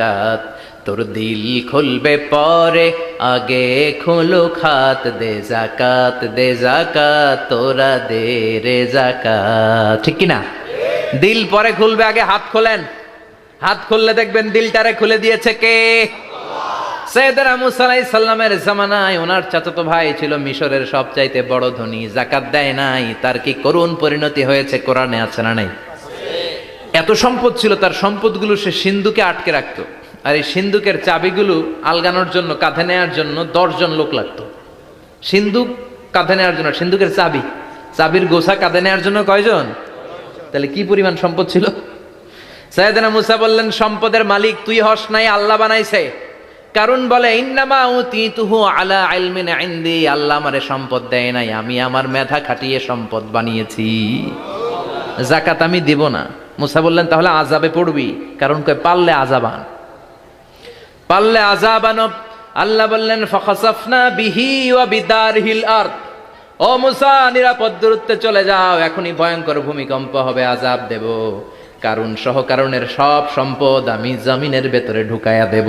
জাকাত তোর দিল খুলবে পরে, আগে খোলো খাত দে জাকাত দে জাকাত তোরা দে রে জাকাত ঠিক কি না দিল পরে খুলবে, আগে হাত খোলেন। হাত খুললে দেখবেন দিলটারে খুলে দিয়েছে কে? সৈয়দরা মুসা আলাইহিস সালামের জামানায় ওনার চাচাতো ভাই ছিল মিশরের সবচাইতে বড় ধনী জাকাত দেয় নাই, তার কি করুণ পরিণতি হয়েছে কোরআনে আছে না নাই? এত সম্পদ ছিল, তার সম্পদগুলো সে সিন্ধুকে আটকে রাখত। আর এই সিন্ধুকের চাবিগুলো আলগানোর জন্য, কাঁধে নেওয়ার জন্য দশজন লোক লাগতো। সিন্ধুক কাঁধে নেওয়ার জন্য, সিন্ধুকের চাবি। চাবির গোছা কাঁধে নেওয়ার জন্য কয়জন? তাহলে কি পরিমাণ সম্পদ ছিল? সাইয়েদনা মুসা বললেন, সম্পদের মালিক তুই হস নাই, আল্লাহ বানাইছে। কারণ বলে, ইন্নামা উতিতুহু আলা আল্লাহ আমারে সম্পদ দেয় নাই, আমি আমার মেধা খাটিয়ে সম্পদ বানিয়েছি। জাকাত আমি দিব না। মুসা বললেন, তাহলে আজাবে পড়বি? কারণ কয়, পারলে আজাবান পারলে আজাবান আল্লাহ বললেন, ফখাসাফনা বিহি ওয়া বিদারহিল আরদ। ও মুসা, নিরাপদ দূরত্বে চলে যাও, এখনই ভয়ঙ্কর ভূমিকম্প হবে আজাব দেব। কারণ সহ কারণের সব সম্পদ আমি জমিনের ভেতরে ঢুকায়া দেব।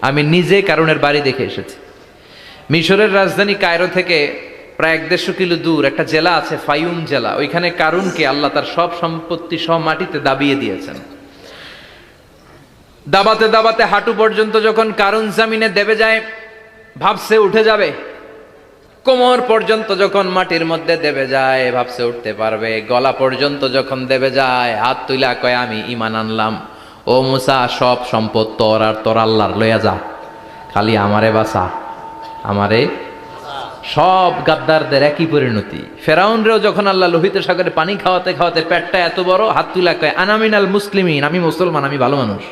আমি নিজে কারণের বাড়ি দেখে এসেছি। মিশরের রাজধানী কায়রো থেকে প্রায় এক দেড়শো কিলো দূর একটা জেলা আছে, ফাইউম জেলা। ওইখানে কারুনকে আল্লাহ তার সব সম্পত্তি সব মাটিতে দাবিয়ে দিয়েছেন। দাবাতে দাবাতে হাঁটু পর্যন্ত যখন কারুন জামিনে দেবে যায়, ভাবছে উঠে যাবে। কোমর পর্যন্ত যখন মাটির মধ্যে দেবে যায়, ভাবছে উঠতে পারবে। গলা পর্যন্ত যখন দেবে যায়, হাত তুইলা কয়, আমি ইমান আনলাম। ও মুসা, সব সম্পদ তোর আর তোর আল্লাহর। লইয়া যা। খালি আমারে বাসা আমারে সব গাদ্দারদের একই পরিণতি। ফেরাউনরেও যখন আল্লাহ লোহিত সাগরে পানি খাওয়াতে খাওয়াতে পেটটা এত বড়, হাত তুলা কয়, আনামিনাল মুসলিমিন, আমি মুসলমান, আমি ভালো মানুষ।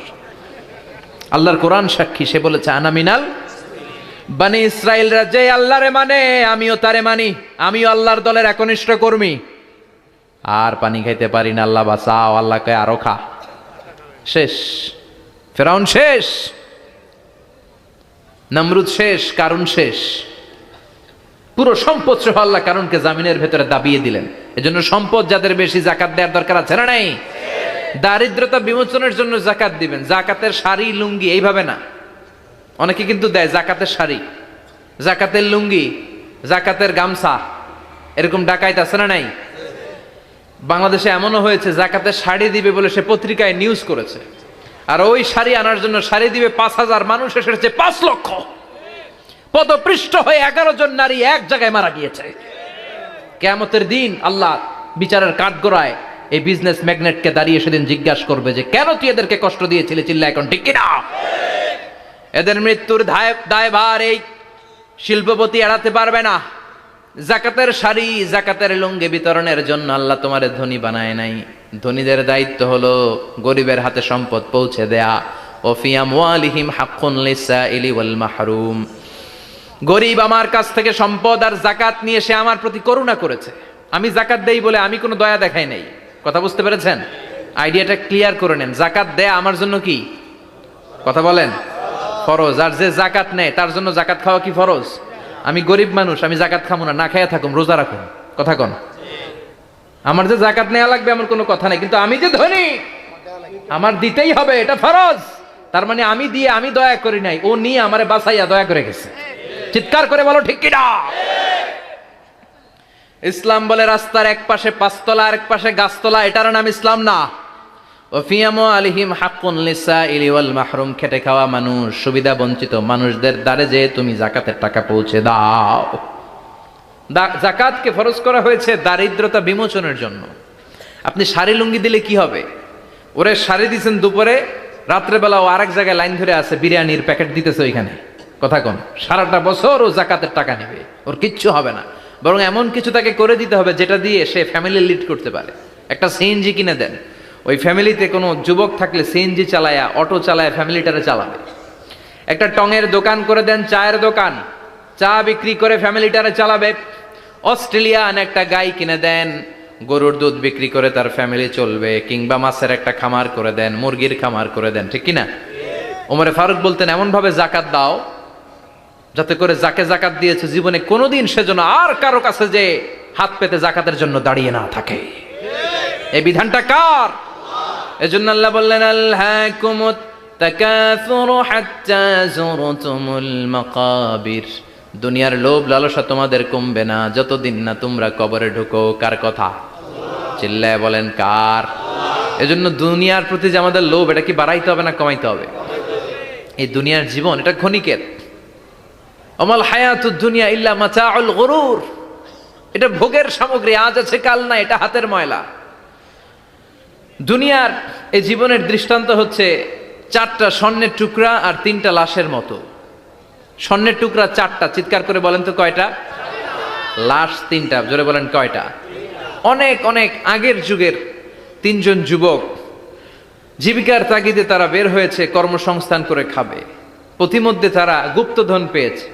আল্লাহর কোরআন সাক্ষী, সে বলেছে, আনামিনাল বানি ইসরায়েলরা যে আল্লাহরে মানে আমিও তারে মানি, আমিও আল্লাহর দলের একনিষ্ঠ কর্মী। আর পানি খাইতে পারি না, আল্লাহ বাঁচাও আল্লাহকে আরও খা। শেষ। ফেরাউন শেষ। নমরুদ শেষ কারণ শেষ। পুরো সম্পদ সহ আল্লাহ কারণকে জামিনের ভেতরে দাবিয়ে দিলেন। এজন্য সম্পদ যাদের বেশি জাকাত দেওয়ার দরকার আছে না নাই? দারিদ্রতা বিমোচনের জন্য জাকাত দিবেন। জাকাতের শাড়ি লুঙ্গি এইভাবে না। অনেকে কিন্তু দেয় জাকাতের শাড়ি জাকাতের লুঙ্গি, জাকাতের গামছা, এরকম ডাকাইত আছে না নাই? বাংলাদেশে এমনও হয়েছে, জাকাতের শাড়ি দিবে বলে সে পত্রিকায় নিউজ করেছে। আর ওই শাড়ি আনার জন্য শাড়ি দিবে পাঁচ হাজার মানুষ, এসেছে পাঁচ লক্ষ। পদপৃষ্ঠ হয়ে এগারো জন নারী এক জায়গায় মারা গিয়েছে। কেমতের দিন আল্লাহ বিচারের কাঠগোড়ায় এই বিজনেস ম্যাগনেটকে দাঁড়িয়ে সেদিন জিজ্ঞাসা করবে যে, কেন তুই এদেরকে কষ্ট দিয়েছিলে? চিল্লা এখন ঠিক কিনা? এদের মৃত্যুর দায় দায়ভার এই শিল্পপতি এড়াতে পারবে না। জাকাতের শাড়ি, জাকাতের লুঙ্গি বিতরণের জন্য আল্লাহ তোমার ধনী বানায় নাই। ধনীদের দায়িত্ব হলো গরিবের হাতে সম্পদ পৌঁছে দেয়া। ওফিয়াম ওয়ালিহিম হাক্কুন লিসা ইলি ওয়াল মাহরুম। গরিব আমার কাছ থেকে সম্পদ আর জাকাত নিয়ে সে আমার প্রতি করুণা করেছে। আমি জাকাত দেই বলে আমি কোনো দয়া দেখাই নাই। কথা বুঝতে পেরেছেন? আইডিয়াটা ক্লিয়ার করে নেন। জাকাত দেয়া আমার জন্য কি? কথা বলেন। ফরজ। আর যে জাকাত নেয়, তার জন্য জাকাত খাওয়া কি ফরজ? আমি গরিব মানুষ, আমি জাকাত খাব না। না খাইয়া থাকুম রোজা রাখুন। কথা কন। আমার যে জাকাত নেওয়া লাগবে এমন কোনো কথা নেই। কিন্তু আমি যে ধনী, আমার দিতেই হবে, এটা ফরজ। তার মানে আমি দিয়ে আমি দয়া করি নাই। ও নিয়ে আমারে বাসাইয়া দয়া করে গেছে। চিৎকার করে বলো, ঠিক কিনা? ইসলাম বলে, রাস্তার এক পাশে পাঁচতলা আর এক পাশে গাছতলা, এটার নাম ইসলাম না। আলিহিম মাহরুম, খেটে খাওয়া মানুষ, সুবিধা বঞ্চিত মানুষদের দ্বারে তুমি জাকাতের টাকা পৌঁছে দাও। জাকাতকে করা হয়েছে দারিদ্রতা বিমোচনের জন্য। আপনি শাড়ি লুঙ্গি দিলে কি হবে? ওরে শাড়ি দিছেন দুপুরে রাত্রেবেলা ও আরেক জায়গায় লাইন ধরে আছে, বিরিয়ানির প্যাকেট দিতেছে ওইখানে। কথা কোন, সারাটা বছর ও জাকাতের টাকা নেবে, ওর কিচ্ছু হবে না। বরং এমন কিছু তাকে করে দিতে হবে যেটা দিয়ে সে ফ্যামিলি লিড করতে পারে। একটা সিএনজি কিনে দেন। ওই ফ্যামিলিতে কোনো যুবক থাকলে সিএনজি চালায়া অটো চালায় ফ্যামিলিটারে চালাবে। একটা টঙের দোকান করে দেন, চায়ের দোকান। চা বিক্রি করে ফ্যামিলিটারে চালাবে। অস্ট্রেলিয়ান একটা গাই কিনে দেন। গরুর দুধ বিক্রি করে তার ফ্যামিলি চলবে। কিংবা মাছের একটা খামার করে দেন, মুরগির খামার করে দেন, ঠিক কিনা? ওমরে ফারুক বলতেন এমন ভাবে জাকাত দাও যাতে করে যাকে জাকাত দিয়েছে জীবনে কোনোদিন সেজন্য আর কারও কাছে যে হাত পেতে জাকাতের জন্য দাঁড়িয়ে না থাকে। এই বিধানটা কার? এজন্য আল্লাহ বললেন আল্লাহ কুমুত দুনিয়ার লোভ লালসা তোমাদের কমবে না, যতদিন না তোমরা কবরে ঢুকো। কার কথা? চিল্লায় বলেন, কার? এজন্য দুনিয়ার প্রতি যে আমাদের লোভ, এটা কি বাড়াইতে হবে না কমাইতে হবে? এই দুনিয়ার জীবন, এটা ক্ষণিকের অমল হায়াত দুনিয়া ইল্লা মাচাউল গরুর। এটা ভোগের সামগ্রী, আজ আছে, কাল না এটা হাতের ময়লা। দুনিয়ার এই জীবনের দৃষ্টান্ত হচ্ছে চারটা স্বর্ণের টুকরা আর তিনটা লাশের মতো। স্বর্ণের টুকরা চারটা, চিৎকার করে বলেন তো কয়টা? লাশ তিনটা, জোরে বলেন কয়টা? অনেক অনেক আগের যুগের তিনজন যুবক জীবিকার তাগিদে তারা বের হয়েছে, কর্মসংস্থান করে খাবে। প্রতিমধ্যে তারা গুপ্তধন পেয়েছে।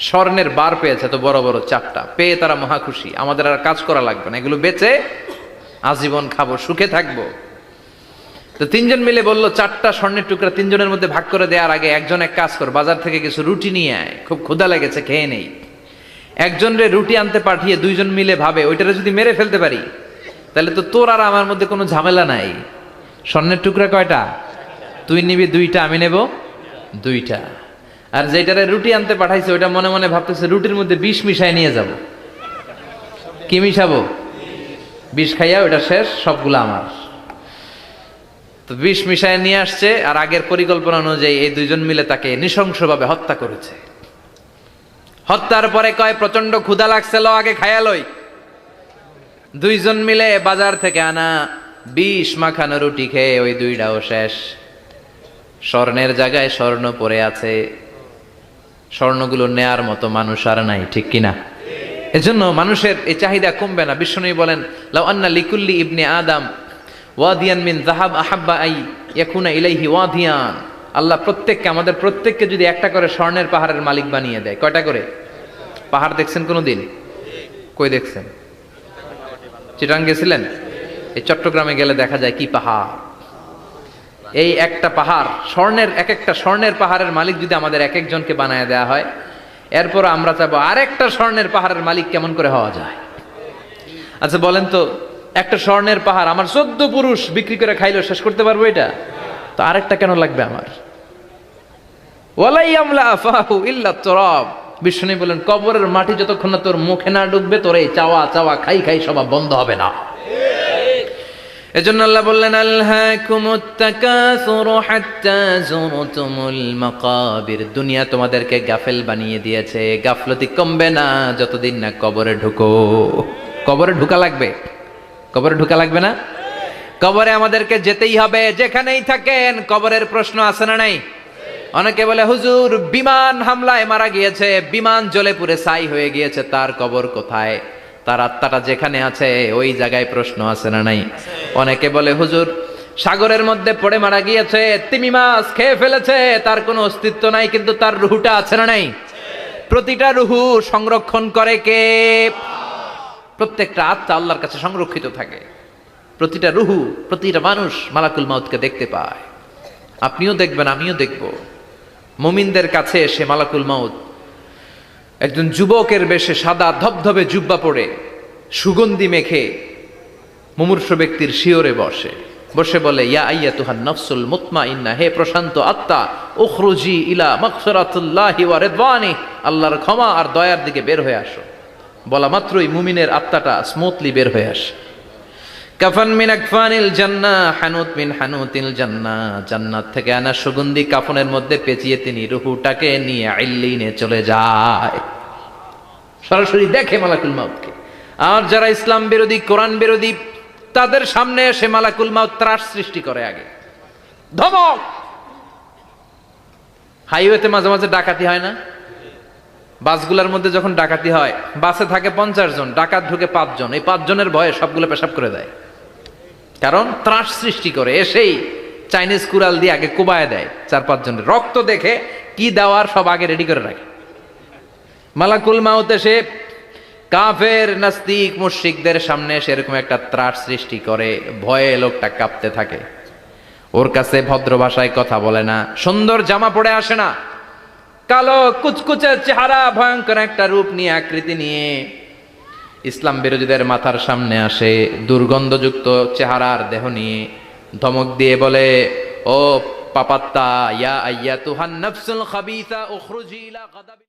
স্বর্ণের বার পেয়েছে তো বড় বড় চারটা পেয়ে তারা মহা খুশি। আমাদের আর কাজ করা লাগবে না। এগুলো বেচে আজীবন খাব, সুখে থাকব। তো তিনজন মিলে বলল, চারটা স্বর্ণের টুকরা তিনজনের মধ্যে ভাগ করে দেওয়ার আগে একজন এক কাজ কর, বাজার থেকে কিছু রুটি নিয়ে আয়। খুব ক্ষুধা লেগেছে, খেয়ে নেই। একজন রে রুটি আনতে পাঠিয়ে দুইজন মিলে ভাবে, ওইটারে যদি মেরে ফেলতে পারি, তাহলে তো তোর আর আমার মধ্যে কোনো ঝামেলা নাই। স্বর্ণের টুকরা কয়টা? তুই নিবি দুইটা, আমি নেব দুইটা। আর যেটারে রুটি আনতে পাঠাইছে, ওইটা মনে মনে ভাবতেছে, রুটির মধ্যে বিষ মিশাই নিয়ে যাব। কি মিশাবো? বিষ খাইয়া ওইটা শেষ, সবগুলো আমার। তো বিষ মিশায় নিয়ে আসছে, আর আগের পরিকল্পনা অনুযায়ী এই দুইজন মিলে তাকে নৃশংসভাবে হত্যা করেছে। হত্যার পরে কয় প্রচণ্ড ক্ষুধা লাগছে, লো, আগে খায়ালই দুইজন মিলে বাজার থেকে আনা বিষ মাখানো রুটি খেয়ে ওই দুইটাও শেষ। স্বর্ণের জায়গায় স্বর্ণ পড়ে আছে। স্বর্ণগুলো নেয়ার মতো মানুষ আর নাই, ঠিক কিনা? এজন্য মানুষের এই চাহিদা কমবে না। বিষ্ণু বলেন, লাউ আন্না লিকুল্লি ইবনে আদম ওয়াদিয়ান মিন জাহাব আহাব্বা আই ইয়াকুনা ইলাইহি ওয়াদিয়ান। আল্লাহ প্রত্যেককে, আমাদের প্রত্যেককে যদি একটা করে স্বর্ণের পাহাড়ের মালিক বানিয়ে দেয়, কয়টা করে? পাহাড় দেখছেন কোনো দিন কই দেখছেন? চিটাং গেছিলেন এই চট্টগ্রামে গেলে দেখা যায় কি পাহাড়? এই একটা পাহাড়, স্বর্ণের এক একটা স্বর্ণের পাহাড়ের মালিক যদি আমাদের এক একজনকে বানায় দেওয়া হয়, এরপর আমরা চাবো আরেকটা স্বর্ণের পাহাড়ের মালিক কেমন করে হওয়া যায়? আচ্ছা বলেন তো, একটা স্বর্ণের পাহাড় আমার চোদ্দ পুরুষ বিক্রি করে খাইলো শেষ করতে পারব এটা? তো আরেকটা কেন লাগবে আমার? ওয়ালাই বিষ্ণু বলেন, কবরের মাটি যতক্ষণ না তোর মুখে না ডুববে, তোর এই চাওয়া চাওয়া খাই খাই সবা বন্ধ হবে না। এজন্য আল্লাহ বললেন মাকাবির। দুনিয়া তোমাদেরকে গাফেল বানিয়ে দিয়েছে। গাফলতি কমবে না যতদিন না কবরে ঢুকো। কবরে ঢুকা লাগবে? কবরে ঢুকা লাগবে না? কবরে আমাদেরকে যেতেই হবে। যেখানেই থাকেন, কবরের প্রশ্ন আছে না নাই? অনেকে বলে, হুজুর, বিমান হামলায় মারা গিয়েছে। বিমান জ্বলে পুরে ছাই হয়ে গিয়েছে। তার কবর কোথায়? তার আত্মাটা যেখানে আছে, ওই জায়গায় প্রশ্ন আছে না নাই? অনেকে বলে, হুজুর, সাগরের মধ্যে পড়ে মারা গিয়েছে, তিমি মাছ খেয়ে ফেলেছে, তার কোনো অস্তিত্ব নাই, কিন্তু তার রুহুটা আছে না নাই? প্রতিটা রুহু সংরক্ষণ করে কে? প্রত্যেকটা আত্মা আল্লাহর কাছে সংরক্ষিত থাকে। প্রতিটা রুহু, প্রতিটা মানুষ মালাকুল মাউতকে দেখতে পায়। আপনিও দেখবেন, আমিও দেখব। মুমিনদের কাছে এসে মালাকুল মাউত একজন যুবকের বেশে সাদা ধবধবে জুব্বা পড়ে সুগন্ধি মেখে মুমূর্ষ ব্যক্তির শিওরে বসে। বসে বলে, ইয়া আইয়া তুহান নফসুল মুতমা ইন্না হে প্রশান্ত আত্মা, উখরুজি ইলা মাগফিরাতুল্লাহি ওয়া রিদওয়ানি আল্লাহর ক্ষমা আর দয়ার দিকে বের হয়ে আসো। বলা মাত্রই মুমিনের আত্মাটা স্মুথলি বের হয়ে আসে। কাফান মিন আকফানিল জান্না হানুত মিন হানুতিল জান্না জান্নাত থেকে আনা সুগন্ধি কাফনের মধ্যে পেঁচিয়ে তিনি রুহুটাকে নিয়ে আইল্লিনে চলে যায়। সরাসরি দেখে মালাকুল মাউতকে। আর যারা ইসলাম বিরোধী, কোরআন বিরোধী তাদের সামনে এসে মালাকুল মাউত ত্রাস সৃষ্টি করে আগে। ধমক! হাইওয়েতে মাঝে মাঝে ডাকাতি হয় না? বাসগুলোর মধ্যে যখন ডাকাতি হয়, বাসে থাকে পঞ্চাশ জন, ডাকাত ঢুকে পাঁচজন। এই পাঁচজনের ভয়ে সবগুলো পেশাব করে দেয়। কারণ ত্রাস সৃষ্টি করে, এসেই চাইনিজ কুড়াল দিয়ে আগে কুবায় দেয় চার পাঁচজনের। রক্ত দেখে কি দেওয়ার সব আগে রেডি করে রাখে। মালাকুল মাউত এসে কাফের, নাস্তিক, মুশরিকদের সামনে সেরকম একটা ত্রাস সৃষ্টি করে, ভয়ে লোকটা কাঁপতে থাকে। ওর কাছে ভদ্র ভাষায় কথা বলে না, সুন্দর জামা পরে আসে না। কালো, কুচকুচে চেহারা, ভয়ঙ্কর একটা রূপ নিয়ে আকৃতি নিয়ে ইসলাম বিরোধীদের মাথার সামনে আসে, দুর্গন্ধযুক্ত চেহারার দেহ নিয়ে ধমক দিয়ে বলে, ও পাপাত্তা, ইয়া আইয়াতুহান নাফসুল খাবিসা, উখরুজি ইলা গাদাবি